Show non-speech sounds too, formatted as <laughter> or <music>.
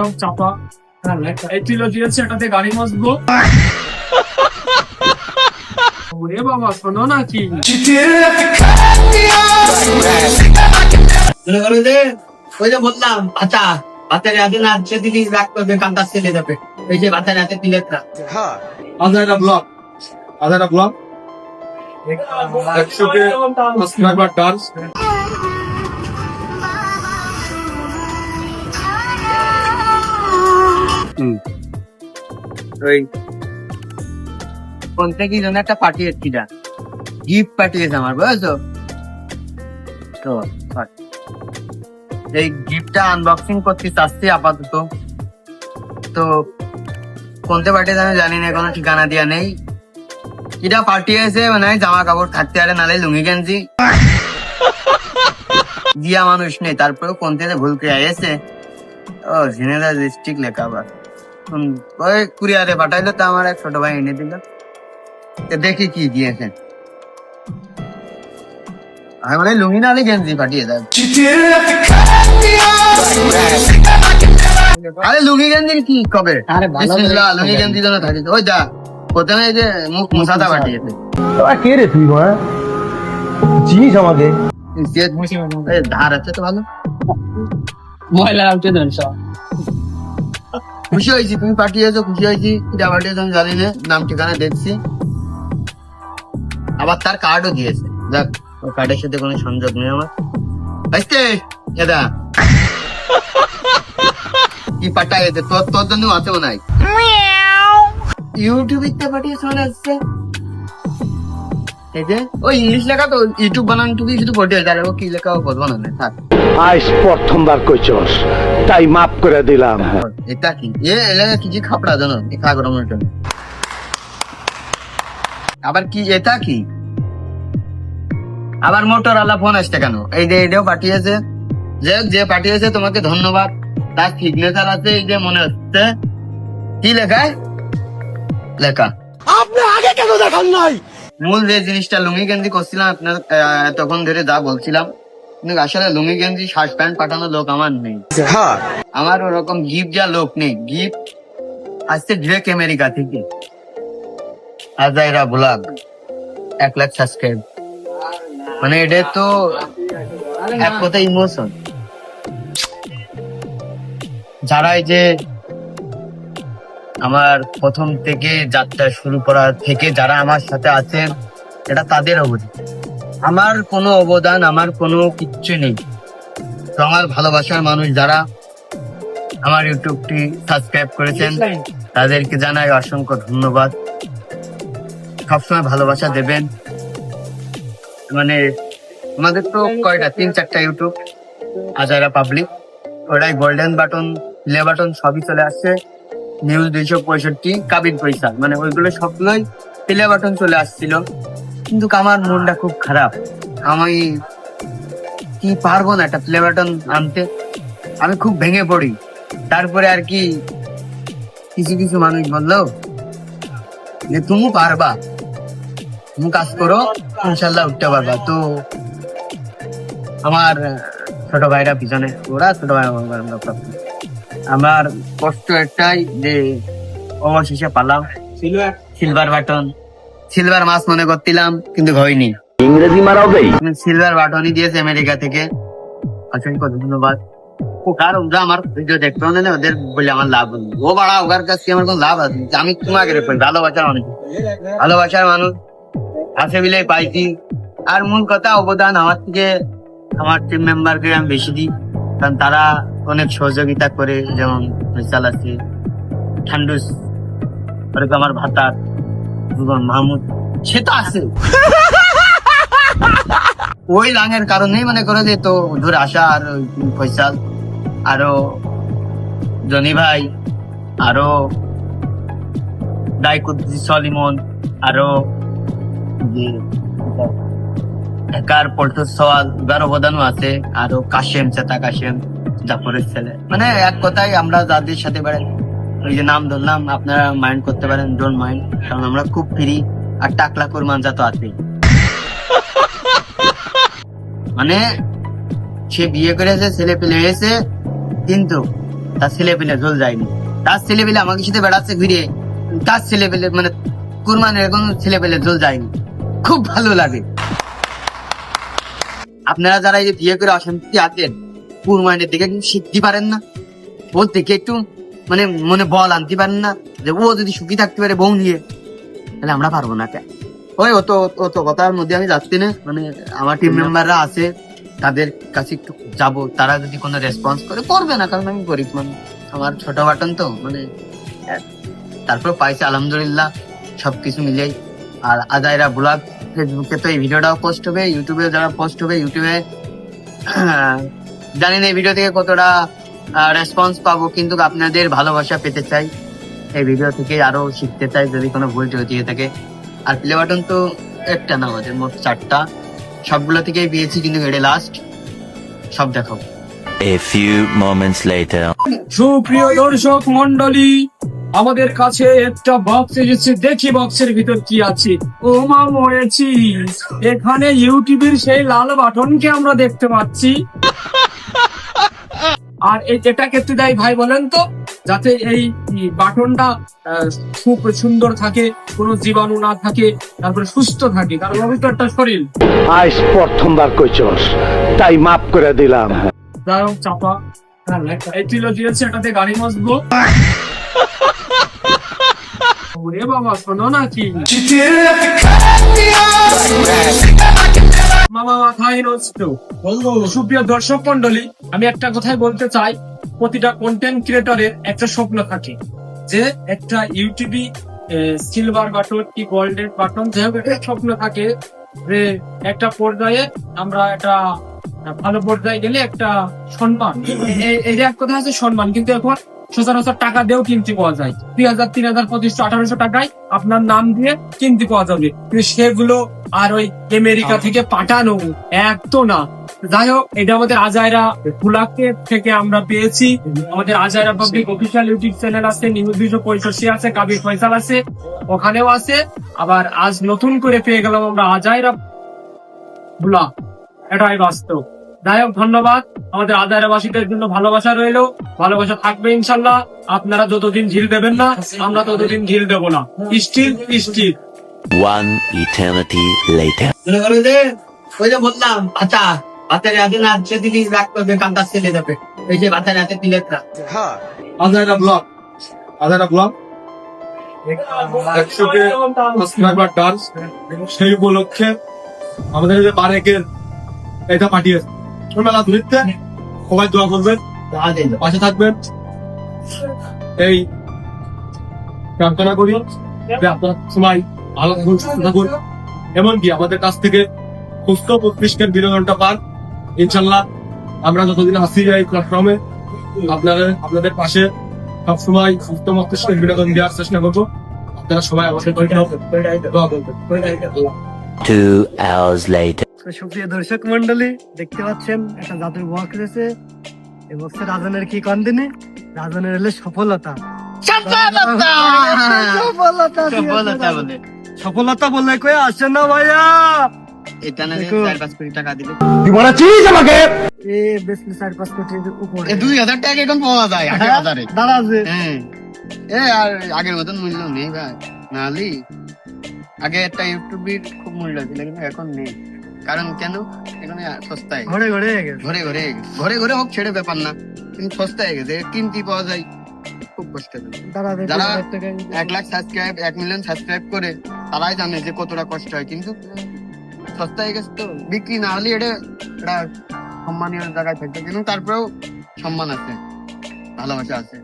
হোক চাপা। এই ছিল দিয়েছে এটাতে গাড়ি মাজবো ওরে বাবা শোনো করো যে ওই যে বললাম ভাতা ভাতের হাতে না সে দিলি রাগ করবে কান্তা ছেলে যাবে। এই যে ভাতের হাতে দিলে না আধারটা ব্লক আধারটা ব্লক একশোকে সাবস্ক্রাইবার ডান্স ওই কোন থেকে যেন একটা পাঠিয়েছি না? গিফট পাঠিয়েছে আমার বুঝেছ? তো। এই গিফটটা আনবক্সিং করতে চাচ্ছি আপাতত। তো কোনতে পাঠিয়েছে আমি জানি না কোনো ঠিকানা দিয়া নেই। কিটা পাঠিয়েছে মানে জামা কাপড় থাকতে আরে নালে লুঙ্গি গেঞ্জি। দিয়া মানুষ নেই তারপরে কোন থেকে ভুল করে এসে ও ঝিনেদা ডিস্ট্রিক্ট লেখা হুম, ওই কুরিয়ারে পাঠাইলো তো আমার এক ছোট ভাই এনে দিল। দেখি কি দিয়েছে। আমি মানে লুঙ্গি নালে গেঞ্জি পাঠিয়ে দেয় আরে লুঙ্গি গেঞ্জি কি কবে? আরে ভালো বিসমিল্লাহ, লুঙ্গি গেঞ্জি যেন থাকে ওই যা প্রথমে যে মুখ মুসাদা পাঠিয়েছে। তোরা কে রে তুই মা চিনিস আমাকে? ধার আছে তো ভালো। ময়লা দেন সব খুশি হয়েছি তুমি পাঠিয়েছো খুশি হয়েছি। যা পাঠিয়েছো আমি জানি না নাম ঠিকানা দেখছি। আবার তার কার্ডও দিয়েছে। দেখ ওই কার্ডের সাথে কোনো সংযোগ নেই আমার। আসতে দাদা। কি পাঠাইছে তোর তোর জন্য আছে মনে হয়। ইউটিউব ইতে পাঠিয়েছে মনে হচ্ছে। এই যে ওই ইংলিশ লেখা তো ইউটিউব বানান টুকু শুধু পাঠিয়েছে আর ও কি লেখা ও বলব না থাক। আজ প্রথমবার কইছস তাই মাফ করে দিলাম। এটা কি? এ এলাকা কি যে খাপড়া জানো? খা গরমের আবার কি এটা কি? আবার মোটর আলা ফোন আসছে কেন? এই যে এটাও পাঠিয়েছে। যে যে পাঠিয়েছে তোমাকে ধন্যবাদ। তার সিগনেচার আছে এই যে মনে হচ্ছে। কি লেখায় লেখা। আপনি আগে কেন দেখান নাই? মূল যে জিনিসটা লুঙ্গি গেঞ্জি করছিলাম আপনার আহ, তখন ধরে যা বলছিলাম। কিন্তু আসলে লুঙ্গি গেঞ্জি শার্ট প্যান্ট পাঠানোর লোক আমার নেই। হ্যাঁ। আমার ওরকম গিফট যা লোক নেই। গিফট আসছে ড্রেক আমেরিকা থেকে। আজাইরা ব্লগ। এক লাখ সাবস্ক্রাইব মানে এটা তো এক কথা ইমোশন যারা এই যে আমার প্রথম থেকে যাত্রা শুরু করা থেকে যারা আমার সাথে আছেন এটা তাদের অবদান আমার কোনো অবদান আমার কোনো কিচ্ছু নেই। তো আমার ভালোবাসার মানুষ যারা আমার ইউটিউবটি সাবস্ক্রাইব করেছেন তাদেরকে জানাই অসংখ্য ধন্যবাদ। সবসময় ভালোবাসা দেবেন। মানে আমাদের তো কয়টা? তিন চারটা ইউটিউব আজারা পাবলিক ওটাই গোল্ডেন বাটন প্লে বাটন সবই চলে আসছে। নিউজ দুইশো পঁয়ষট্টি কাবির পয়সা মানে ওইগুলো সবগুলোই প্লে বাটন চলে আসছিল। কিন্তু আমার মনটা খুব খারাপ। আমি কি পারব না একটা প্লে বাটন আনতে? আমি খুব ভেঙে পড়ি। তারপরে আর কি কিছু কিছু মানুষ বলল যে তুমি পারবা। তুমি কাজ করো ইনশাল্লাহ উঠতে পারবা। তো আমার ছোট ভাইরা পিছনে ওরা ছোট ভাই আমার আমার কষ্ট একটাই যে অবশেষে পালাম সিলভার বাটন সিলভার মাছ মনে করছিলাম কিন্তু হয়নি। ইংরেজি মারাও দেই। সিলভার বাটনই দিয়েছে আমেরিকা থেকে। অসংখ্য ধন্যবাদ। আর ওরা আমার ভিডিও দেখতে না ওদের বলে আমার লাভ ও বাড়া ওর কাছে আমার কোনো লাভ আছে আমি তোমাকে ভালোবাসার মানুষ। ভালোবাসার মানুষ। আছে বিলে পাইছি। আর মূল কথা অবদান আমার থেকে আমার টিম মেম্বারকে আমি বেশি দিই। কারণ তারা অনেক সহযোগিতা করে যেমন ফৈসাল আছে ঠান্ডুস আমার ভাতার। এবং মাহমুদ সে তো আছে। <laughs> ওই লাঙের কারণেই মনে করো যে তো ধরে আসা আর ফৈসাল আরও জনি ভাই আরও ডাইকুদ্দি সলিমন আরও যে ঢাকার পল্টুর সওয়াল উগার অবদানও আছে আরও কাশেম চেতা কাশেম জাফরের ছেলে। মানে এক কথাই আমরা যাদের সাথে বেড়াই ওই যে নাম ধরলাম, আপনারা মাইন্ড করতে পারেন ডোন্ট মাইন্ড কারণ আমরা খুব ফ্রি আর টাকলা কুরমানজা তো আছেই মানে সে বিয়ে করেছে, ছেলে পেলে হয়েছে, কিন্তু তার ছেলে পেলে জল যায়নি। তার ছেলে পেলে আমাকে সাথে বেড়াচ্ছে ঘুরে, তার ছেলে পেলে মানে কুরবানের এখন ছেলে পেলে জল যায়নি। খুব ভালো লাগে। আপনারা যারা এই যে বিয়ে করে অশান্তি আছেন, কুরবানের দিকে শিখতে পারেন না? ওর দিকে একটু মানে মনে বল আনতে পারেন না যে ও যদি সুখী থাকতে পারে বউ নিয়ে তাহলে আমরা পারব না কে? ওই অত অত কথার মধ্যে আমি যাচ্ছি না মানে আমার টিম মেম্বাররা আছে তাদের কাছে একটু যাব তারা যদি কোনো রেসপন্স করে করবে না কারণ আমি গরিব মানে আমার ছোট বাটন তো মানে তারপর পাইছে আলহামদুলিল্লাহ সবকিছু মিলেই। আর আজাইরা ব্লগ ফেসবুকে তো এই ভিডিওটাও পোস্ট হবে ইউটিউবে যারা পোস্ট হবে ইউটিউবে জানি না এই ভিডিও থেকে কতটা রেসপন্স পাবো কিন্তু আপনাদের ভালোবাসা পেতে চাই। এই ভিডিও থেকে আরও শিখতে চাই যদি কোনো ভুল ত্রুটি হয়ে থাকে। আর প্লে বাটন তো একটা না আমাদের মোট চারটা। সবগুলো থেকেই পেয়েছি কিন্তু এটা লাস্ট সব দেখাবো A few moments later. সুপ্রিয় দর্শক মন্ডলী আমাদের কাছে একটা বক্স এসেছে। দেখি বক্সের ভিতর কি আছে। ও মা মরেছি এখানে ইউটিউবের সেই লাল বাটনকে আমরা দেখতে পাচ্ছি। আর এই এটা কেটে দেয় ভাই বলেন তো যাতে এই বাটনটা খুব সুন্দর থাকে কোনো জীবাণু না থাকে তারপরে সুস্থ থাকে কারণ আমি তো একটা শরীর। আজ প্রথমবার কইছস তাই মাফ করে দিলাম। যাই হোক চাপা। এই ট্রিলজি আছে এটাতে গাড়ি মজবো ওরে বাবা শোনো নাকি মামা মাথায় নষ্ট সুপ্রিয় দর্শক মন্ডলী আমি একটা কথাই বলতে চাই। প্রতিটা কন্টেন্ট ক্রিয়েটরের একটা স্বপ্ন থাকে যে একটা ইউটিউবি সিলভার বাটন কি গোল্ডেন বাটন যাই একটা স্বপ্ন থাকে যে একটা পর্যায়ে আমরা একটা ভালো পর্যায়ে গেলে একটা সম্মান। এই এক কথা আছে সম্মান, কিন্তু এখন সচরাচর টাকা দিয়েও কিনতে পাওয়া যায়। দুই হাজার, তিন হাজার, পঁচিশশো, আঠারোশো টাকায় আপনার নাম দিয়ে কিনতে পাওয়া যাবে। কিন্তু সেগুলো আর ওই আমেরিকা থেকে পাঠানো এক তো না। যাই হোক এটা আমাদের আজায়রা কুলাকে থেকে আমরা পেয়েছি। আমাদের Ajaira public official YouTube channel আছে নিউজ দুশো পঁয়ষট্টি আছে কাবির ফয়সাল আছে ওখানেও আছে। আবার আজ নতুন করে পেয়ে গেলাম আমরা আজায়রা বুলা এটাই বাস্তব। যাই হোক ধন্যবাদ। আমাদের আদায়রাবাসীদের জন্য ভালোবাসা রইল। ভালোবাসা থাকবে ইনশাল্লাহ। আপনারা যতদিন ঢিল দেবেন না আমরা ততদিন ঢিল দেব না। Still still One eternity later. মনে করো যে ওই যে বললাম আচ্ছা বাচ্চার হাতে না হাতে দিলি রাগ করবে কান্দার ছেলে যাবে এই যে বাচ্চার হাতে দিলে না একশোকে সাবস্ক্রাইবার ডান্স সেই উপলক্ষে আমাদের যে বারেকের এটা পাঠিয়েছে মেলা ধরিতে সবাই দোয়া করবেন পাশে থাকবেন। এই প্রার্থনা করি যে আপনারা সবাই ভালো থাকুন সুস্থ থাকুন। এমনকি আমাদের কাছ থেকে সুস্থ প্রতিষ্ঠের বিনোদনটা পান। ইনশাল্লাহ আমরা যতদিন আসি এই প্ল্যাটফর্মে আপনারা আপনাদের পাশে সবসময় সুস্থ মস্তিষ্কের বিনোদন দেওয়ার চেষ্টা করব। আপনারা সবাই আমাদের Two hours later. সুপ্রিয় দর্শক মন্ডলী দেখতে পাচ্ছেন একটা জাদুর বক্স রয়েছে। এই বক্সে রাজনের কি কন্দিনে রাজনের এলে সফলতা! সফলতা! সফলতা বলে। সফলতা বলে কই আসে না ভাইয়া? এটা না। চার পাঁচ কোটি টাকা দিলে তুই চিনিস আমাকে? এ চার পাঁচ কোটির উপরে। এ দুই হাজার টাকা এখন পাওয়া যায় আট হ্যাঁ, হাজারে। দাঁড়া যে হ্যাঁ। এ আর আগের মতন মূল্য নেই ভাই। নালি। আগে একটা ইউটিউবের খুব মূল্য ছিল কিন্তু এখন নেই। কারণ কেন? এখানে সস্তায়। ঘরে ঘরে ঘরে ঘরে ঘরে ঘরে হোক ছেড়ে ব্যাপার না। কিন্তু সস্তায় গেছে। কিনতে পাওয়া যায়। খুব কষ্ট। যারা এক লাখ সাবস্ক্রাইব এক মিলিয়ন সাবস্ক্রাইব করে তারাই জানে যে কতটা কষ্ট হয়, কিন্তু সস্তা হয়ে গেছে তো। বিক্রি না হলে এটা এটা সম্মানীয় জায়গায় থাকবে কিন্তু তারপরেও সম্মান আছে, ভালোবাসা আছে।